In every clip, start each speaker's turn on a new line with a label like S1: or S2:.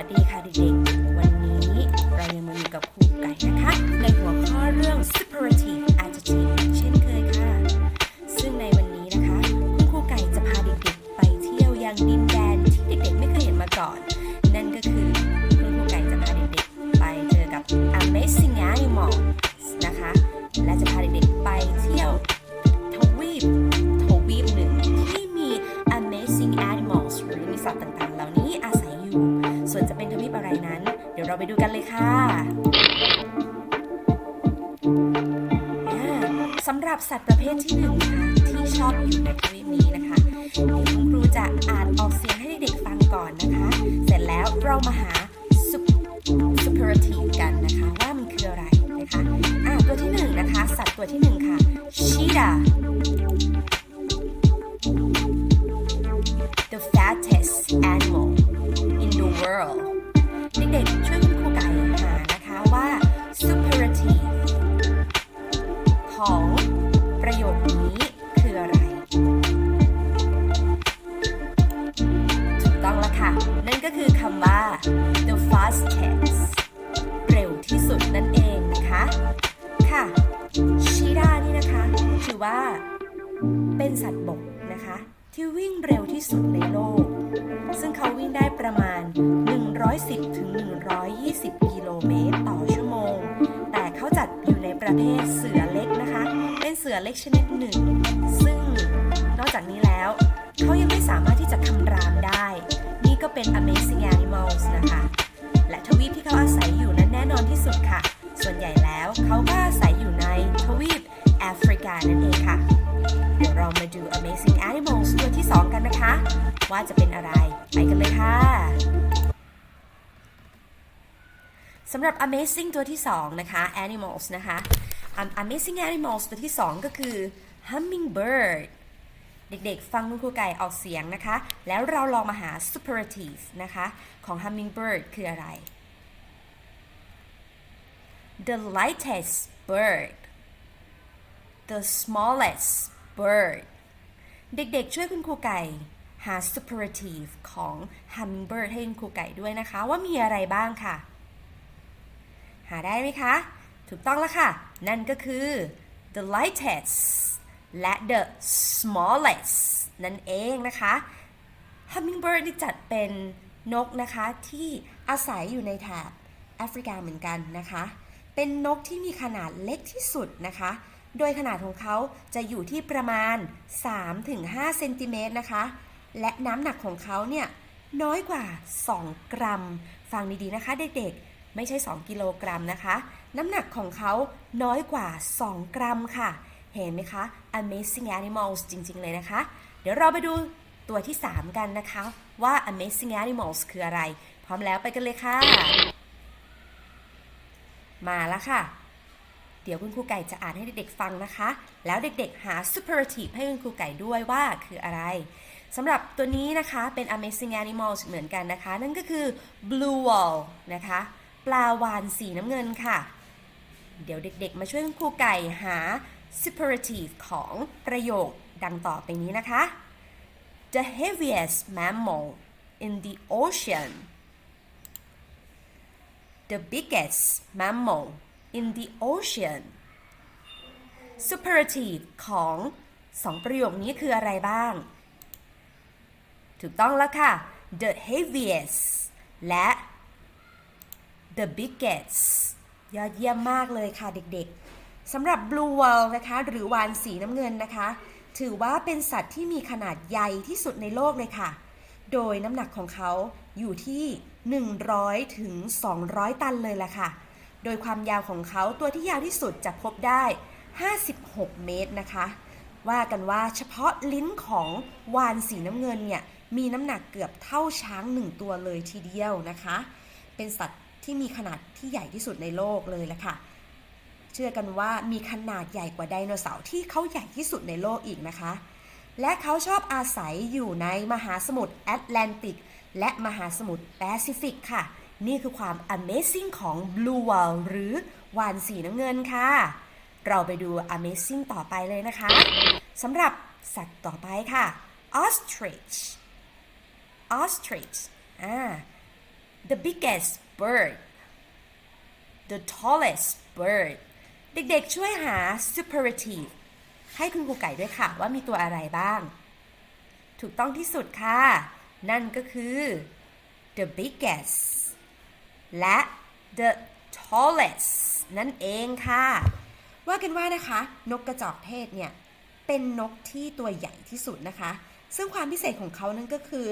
S1: วัสดีค่ะเด็กๆ วันนี้เรายังมาอยู่กับครูไก่นะคะ ในหัวข้อเรื่อง superlative adjective เช่นเคยค่ะ ซึ่งในวันนี้นะคะคุณครูไก่จะพาเด็กๆ ไปเที่ยวยังดินแดนที่เด็กๆ ไม่เคยเห็นมาก่อน นั่นก็คือคุณครูไก่จะพาเด็กๆ ไปเจอกับ amazing animals นะคะ และจะพาเด็กๆ ไปเที่ยวทวีปทวีปหนึ่งที่มี amazing animals หรือมีสัตว์ต่างๆ เราไปดูกันเลยค่ะสำหรับสัตว์ประเภทที่หนึ่งนะคะที่ชอบอยู่ในทวีปนี้นะคะเดี๋ยวคุณครูจะอ่านออกเสียงให้เด็กๆฟังก่อนนะคะ เสร็จแล้วเรามาหา sup- superlative กันนะคะว่ามันคืออะไรนะคะอ่าตัวที่หนึ่งนะคะ สัตว์ตัวที่หนึ่งค่ะ cheetah the fattest animal in the world เด็กๆช่วย ประเภทเสือเล็กนะคะ เป็นเสือเล็กชนิดหนึ่ง ซึ่งนอกจากนี้แล้ว เขายังไม่สามารถที่จะคำรามได้ นี่ก็เป็น amazing animals นะคะ และทวีปที่เขาอาศัยอยู่นั้นแน่นอนที่สุดค่ะ ส่วนใหญ่แล้วเขาก็อาศัยอยู่ในทวีปแอฟริกานั่นเองค่ะ เดี๋ยวเรามาดู Amazing Animals ตัวที่ 2 กันนะคะ ว่าจะเป็นอะไร ไปกันเลยค่ะ สำหรับ Amazing ตัวที่ 2 นะคะ Animals นะคะ Amazing Animals ตัวที่ 2 ก็คือ Hummingbird เด็กๆ ฟังคุณครูไก่ออกเสียงนะคะ แล้วเราลองมาหา superlative นะคะ ของ Hummingbird คืออะไร The lightest bird the smallest bird เด็กๆ ช่วยคุณครูไก่หา superlative ของ hummingbird ให้คุณครูไก่ด้วยนะคะ ว่ามีอะไรบ้างค่ะ หาได้ไหมคะ ถูกต้องแล้วค่ะ นั่นก็คือ the lightest และ the smallest นั่นเองนะคะ hummingbird นี่จัดเป็นนกนะคะ ที่อาศัยอยู่ในแถบแอฟริกาเหมือนกันนะคะ เป็นนกที่มีขนาดเล็กที่สุดนะคะ โดยขนาดของเขาจะอยู่ที่ประมาณ 3-5เซนติเมตรนะคะ และน้ำหนักของเขาเนี่ยน้อยกว่า 2 กรัม ฟังดีๆนะคะเด็กๆ ไม่ใช่ 2 กิโลกรัมนะคะ น้ำหนักของเขาน้อยกว่า 2 กรัมค่ะ เห็นไหมคะ Amazing Animals จริง ๆ เลยนะคะ เดี๋ยวเราไปดูตัวที่ 3 กันนะคะ ว่า Amazing Animals คืออะไร พร้อมแล้วไปกันเลยค่ะ มาแล้วค่ะ เดี๋ยวคุณครูไก่จะอ่านให้เด็กๆฟังนะคะ แล้วเด็กๆหา superlative ให้คุณครูไก่ด้วยว่าคืออะไรสำหรับตัวนี้นะคะเป็น amazing animals เหมือนกันนะคะ นั่นก็คือ blue whale นะคะ ปลาวานสีน้ำเงินค่ะ เดี๋ยวเด็กๆ มาช่วยคุณครูไก่หา superlative ของประโยคดังต่อไปนี้นะคะ the heaviest mammal in the ocean the biggest mammal in the ocean superlative ของสองประโยคนี้คืออะไรบ้าง ถูกต้องแล้วค่ะ the heaviest และ the biggest ยอดเยี่ยมมากเลยค่ะเด็กๆสำหรับ blue whale นะคะ หรือวานสีน้ำเงินนะคะ ถือว่าเป็นสัตว์ที่มีขนาดใหญ่ที่สุดในโลกเลยค่ะ โดยน้ำหนักของเขาอยู่ที่ 100 ถึง 200 ตันเลยแหละค่ะ โดยความยาวของเขาตัวที่ยาวที่สุดจะพบได้ 56 เมตรนะคะ ว่ากันว่าเฉพาะลิ้นของวานสีน้ำเงินเนี่ยมีน้ำหนักเกือบเท่าช้างหนึ่งตัวเลยทีเดียวนะคะ เป็นสัตว์ ที่มีขนาดที่ใหญ่ที่สุดในโลกเลยละค่ะ เชื่อกันว่ามีขนาดใหญ่กว่าไดโนเสาร์ที่เขาใหญ่ที่สุดในโลกอีกนะคะ และเขาชอบอาศัยอยู่ในมหาสมุทรแอตแลนติก และมหาสมุทรแปซิฟิกค่ะ นี่คือความ Amazing ของ Blue Whale หรือวานสีน้ำเงินค่ะ เราไปดู Amazing ต่อไปเลยนะคะสำหรับสัตว์ต่อไปค่ะ Ostrich Ostrich อ่า the biggest bird the tallest bird เด็กๆช่วยหา superlative ให้คุณครูไก่ด้วยค่ะว่ามีตัวอะไรบ้าง ถูกต้องที่สุดค่ะ นั่นก็คือ the biggest และ the tallest นั่นเองค่ะ ว่ากันว่านะคะ นกกระจอกเทศเนี่ย เป็นนกที่ตัวใหญ่ที่สุดนะคะ ซึ่งความพิเศษของเขานั่นก็คือ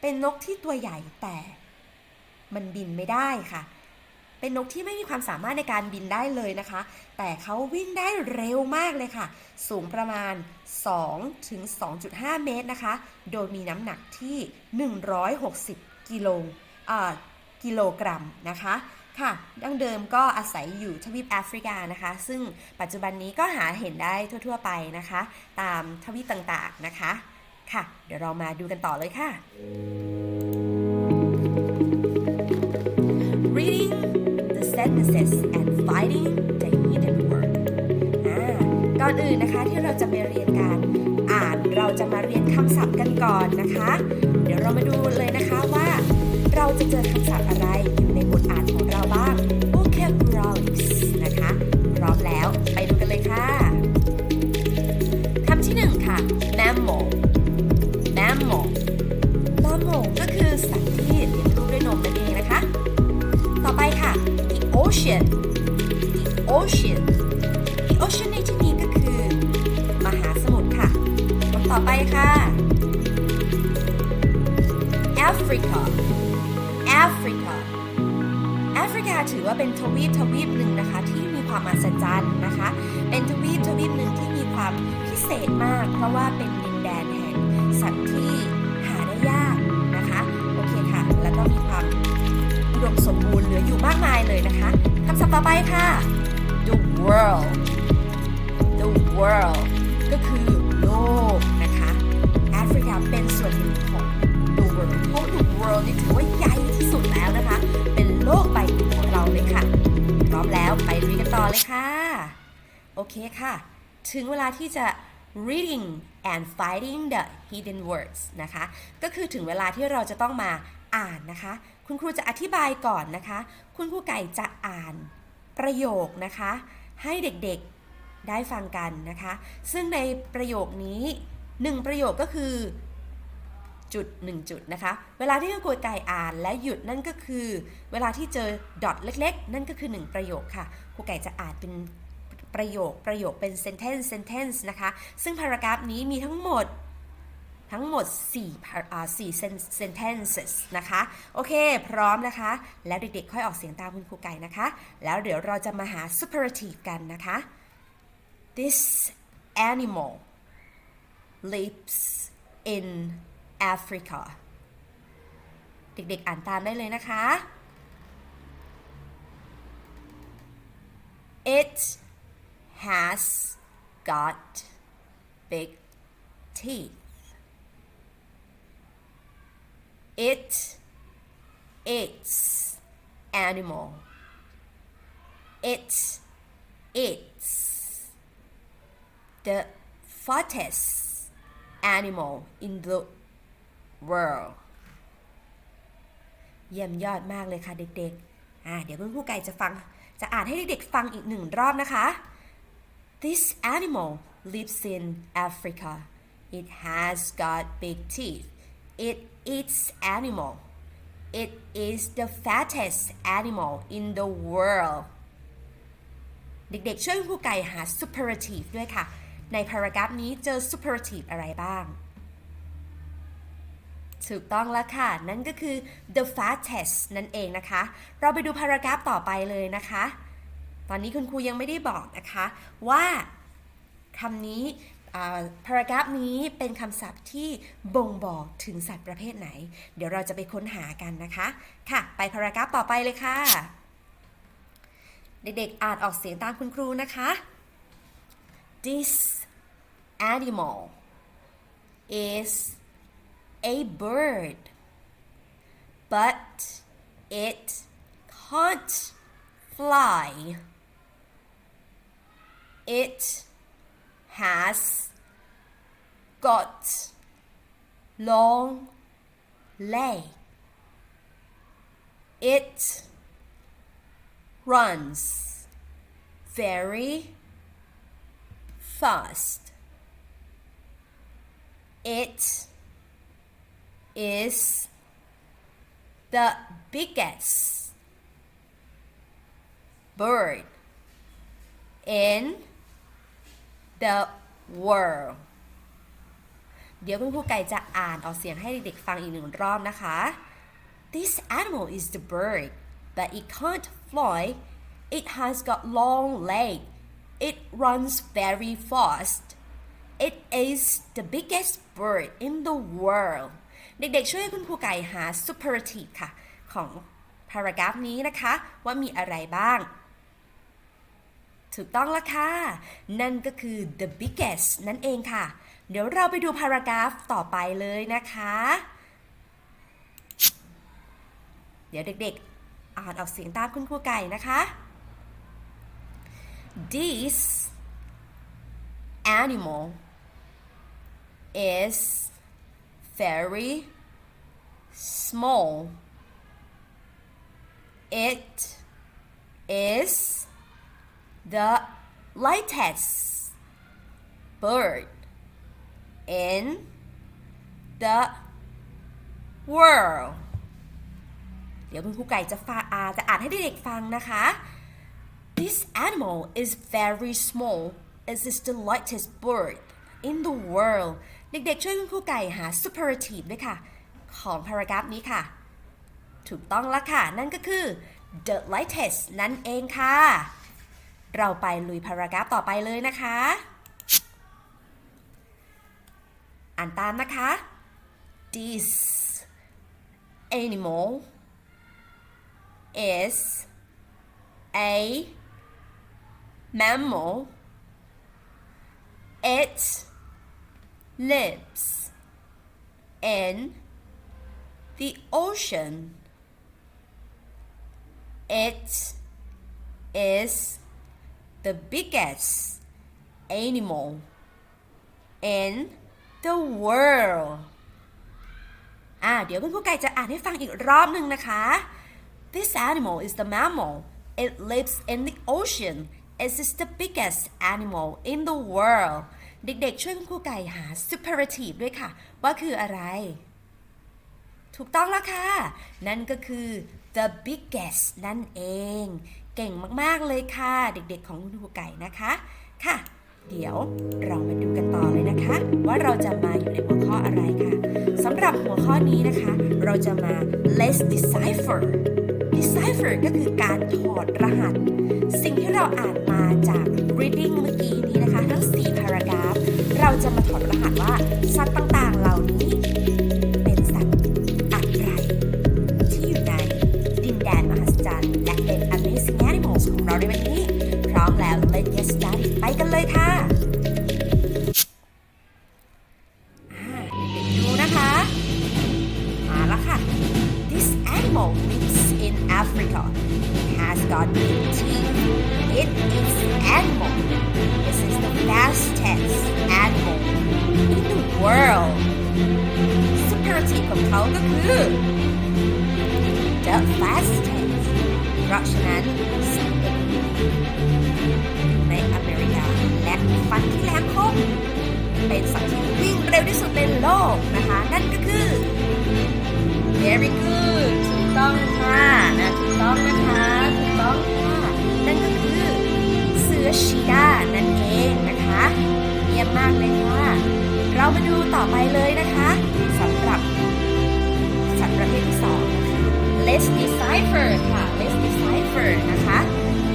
S1: เป็นนกที่ตัวใหญ่แต่ มันบินไม่ได้ค่ะ เป็นนกที่ไม่มีความสามารถในการบินได้เลยนะคะ แต่เขาวิ่งได้เร็วมากเลยค่ะ สูงประมาณ 2 ถึง 2.5 เมตรนะคะ โดยมีน้ำหนักที่ 160 กิโลกิโลกรัมนะคะค่ะ ดั้งเดิมก็อาศัยอยู่ทวีปแอฟริกานะคะ ซึ่งปัจจุบันนี้ก็หาเห็นได้ทั่ว ๆ ไปนะคะ ตามทวีปต่างๆนะคะ ค่ะ เดี๋ยวเรามาดูกันต่อเลยค่ะ the sentences and finding the hidden word ก่อนอื่นนะคะที่เราจะไปเรียนการอ่านเราจะมาเรียนคำศัพท์กันก่อนนะคะ เดี๋ยวเรามาดูเลยนะคะว่า เราจะเจอคำศัพท์อะไรอยู่ในบทอ่านของเราบ้าง vocabularies นะคะ พร้อมแล้วไปดูกันเลยค่ะคำที่หนึ่งค่ะ mammal mammal mammal ก็คือสัตว์ ocean the ocean ในที่นี้ก็คือ มหาสมุทรค่ะคำต่อไปค่ะ Africa Africa แอฟริกาถือว่าเป็นทวีปทวีปหนึ่งนะคะที่มีความมหัศจรรย์นะคะ เป็นทวีปทวีปหนึ่งที่มีความพิเศษมาก เพราะว่าเป็นดินแดนแห่งสัตว์ที่หาได้ยากนะคะ โอเคค่ะ แล้วก็มีความอุดมสมบูรณ์เหลืออยู่มากมายเลยนะคะคำศัพท์ต่อไปค่ะ the world the world ก็คือโลกนะคะแอฟริกาเป็นส่วนหนึ่งของ the world เพราะ the world นี่ถือว่าใหญ่ที่สุดแล้วนะคะ เป็นโลกใบหนึ่งของเราเลยค่ะ พร้อมแล้วไปเรียนกันต่อเลยค่ะ โอเคค่ะ ถึงเวลาที่จะ reading and finding the hidden words นะคะ ก็คือถึงเวลาที่เราจะต้องมาอ่านนะคะ คุณครูจะอธิบายก่อนนะคะ คุณครูไก่จะอ่าน ประโยคนะคะ ให้เด็กๆได้ฟังกันนะคะ ซึ่งในประโยคนี้หนึ่งประโยคก็คือจุดหนึ่งจุดนะคะ เวลาที่คุณครูไก่อ่านและหยุดนั่นก็คือ เวลาที่เจอดอทเล็ก ๆ นั่นก็คือหนึ่งประโยคค่ะครูไก่จะอ่านเป็นประโยคประโยคเป็น sentence sentence นะคะ ซึ่งพารากราฟนี้มีทั้งหมด ทั้งหมด4 par- อ่า4 sentences นะคะ โอเค พร้อมนะคะ แล้วเด็กๆ ค่อยออกเสียงตามคุณครูไก่นะคะ แล้วเดี๋ยวเราจะมาหา superlative กันนะคะ this animal lives in Africa เด็กๆ อ่านตามได้เลยนะคะ it has got big teeth it eats animal it eats the fattest animal in the world เยี่ยมยอดมากเลยค่ะเด็กๆ อ่าเดี๋ยวคุณครูไก่จะฟัง จะอ่านให้เด็กๆฟังอีกหนึ่งรอบนะคะ This animal lives in Africa. It has got big teeth. It eats animal. It is the fattest animal in the world. เด็กๆ ช่วยครูไก่หา superlative ด้วยค่ะ ในพารากราฟนี้เจอ superlative อะไรบ้าง ถูกต้องแล้วค่ะ นั่นก็คือ the fattest นั่นเองนะคะ เราไปดูพารากราฟต่อไปเลยนะคะ ตอนนี้คุณครูยังไม่ได้บอกนะคะว่าคำนี้ พารากราฟนี้เป็นคำศัพท์ที่บ่งบอกถึงสัตว์ประเภทไหน เดี๋ยวเราจะไปค้นหากันนะคะ ค่ะ ไปพารากราฟต่อไปเลยค่ะ เด็กๆอ่านออกเสียงตามคุณครูนะคะ This animal is a bird, but it can't fly. It has got long legs. it runs very fast it is the biggest bird in the world เดี๋ยวคุณครูไก่จะอ่านออกเสียงให้เด็กๆฟังอีกหนึ่งรอบนะคะ This animal is the bird but it can't fly it has got long legs it runs very fast it is the biggest bird in the world เด็กๆช่วยคุณครูไก่หา superlative ค่ะ ของ paragraph นี้นะคะ ว่ามีอะไรบ้าง ถูกต้องละค่ะ นั่นก็คือ the biggest นั่นเองค่ะ เดี๋ยวเราไปดู paragraph ต่อไปเลยนะคะ เดี๋ยวเด็กๆ อ่านออกเสียงตามคุณครูไก่นะคะ This animal is very small. It is the lightest bird in the world เดี๋ยวคุณครูไก่จะฟาอาจะอ่านให้เด็กๆฟังนะคะ This animal is very small. It is the lightest bird in the world. เด็กๆช่วยคุณครูไก่หา superlative ด้วยค่ะ ของ paragraph นี้ค่ะ ถูกต้องแล้วค่ะ นั่นก็คือ the lightest นั่นเองค่ะ เราไปลุย paragraph ต่อไปเลยนะคะ อ่านตามนะคะ This animal is a mammal. It lives in the ocean. It is the biggest animal in the world. อ่าเดี๋ยวคุณครูไก่จะอ่านให้ฟังอีกรอบหนึ่งนะคะ This animal is the mammal. It lives in the ocean. It is the biggest animal in the world. เด็กๆ ช่วยคุณครูไก่หา superlative ด้วยค่ะ ว่าคืออะไร ถูกต้องแล้วค่ะ นั่นก็คือ the biggest นั่นเอง เก่งมากๆเลยค่ะ เด็กๆของคุณครูไก่นะคะค่ะ เดี๋ยวเรามาดูกันต่อเลยนะคะ ว่าเราจะมาอยู่ในหัวข้ออะไรค่ะสำหรับหัวข้อนี้นะคะ เราจะมา let's decipher decipher ก็คือการถอดรหัส สิ่งที่เราอ่านมาจาก reading เมื่อกี้นี้นะคะ ทั้ง4 paragraph เราจะมาถอดรหัสว่าสัตว์ต่างๆ เหล่านี้ It is animal. This is the fastest animal in the world. Superlative ของเขาก็คือ the fastest เพราะฉะนั้นสิ่งเด็กในอเมริกาและฟันที่แหลมคมเป็นสัตว์ที่วิ่งเร็วที่สุดในโลกนะคะ นั่นก็คือ very good ถูกต้องค่ะนะถูกต้องนะคะถูกต้องค่ะ เสือชีดานั่นเองนะคะเยี่ยมมากเลยค่ะ เรามาดูต่อไปเลยนะคะสำหรับสัตว์ประเภทที่สองนะคะ let's decipher ค่ะ let's decipher นะคะ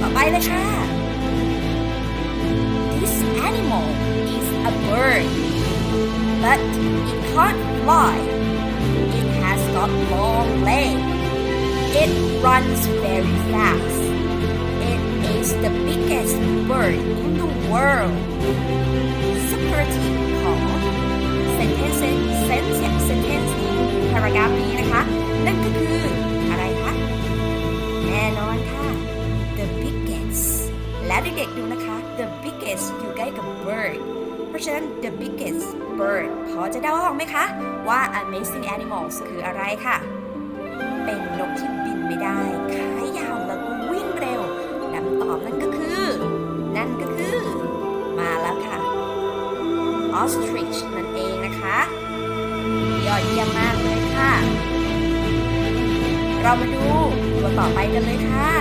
S1: ต่อไปเลยค่ะ this animal is a bird but it can't fly it has got long legs it runs very fast. is the biggest bird in the world สปอร์ติของ sentence sentence sentence นี้ paragraph นี้นะคะ นั่นก็คือ อะไรคะ แน่นอนค่ะ the biggest และเด็กๆดูนะคะ the biggest อยู่ใกล้กับ bird เพราะฉะนั้น the biggest bird พอจะเดาออกไหมคะ ว่า amazing animals คืออะไรคะ่ะ เป็นนกที่บินไม่ได้ ขายาวและก อยเยี่ยมมากเลยค่ะ เรามาดูตัวต่อไปกันเลยค่ะ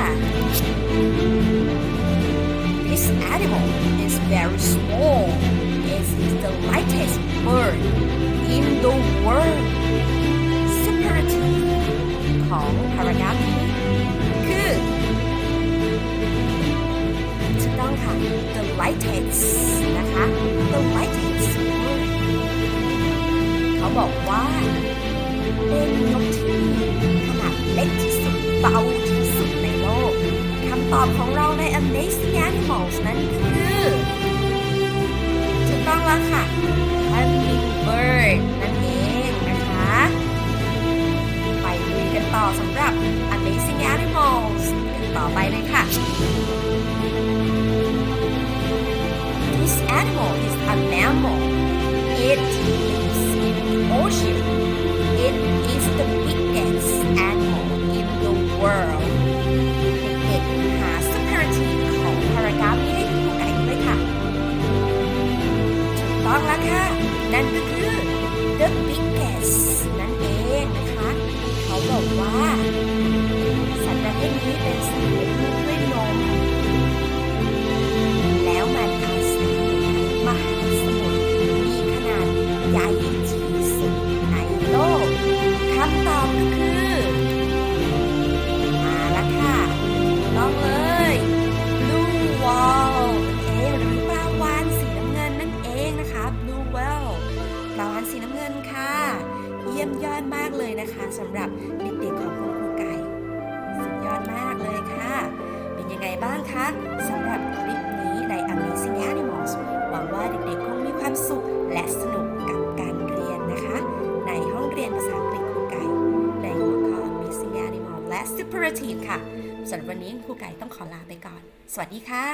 S1: This animal is very small. It is the lightest bird in the world. Separate ของ paragraph คือถูกต้องค่ะ the lightest นะคะ the lightest bird เบอกว่าเป็นนกที่มีขนาดเล็กที่สุดเบาที่สุดในโลกคำตอบของเราใน Amazing Animals นั้นคือถูกต้องแล้ค่ะ Hummingbird นั่นเองนะคะ ไปดูกันต่อสำหรับ Amazing Animals ต่อไปเลยค่ะ This animal is a mammal 毛线 สวัสดีค่ะ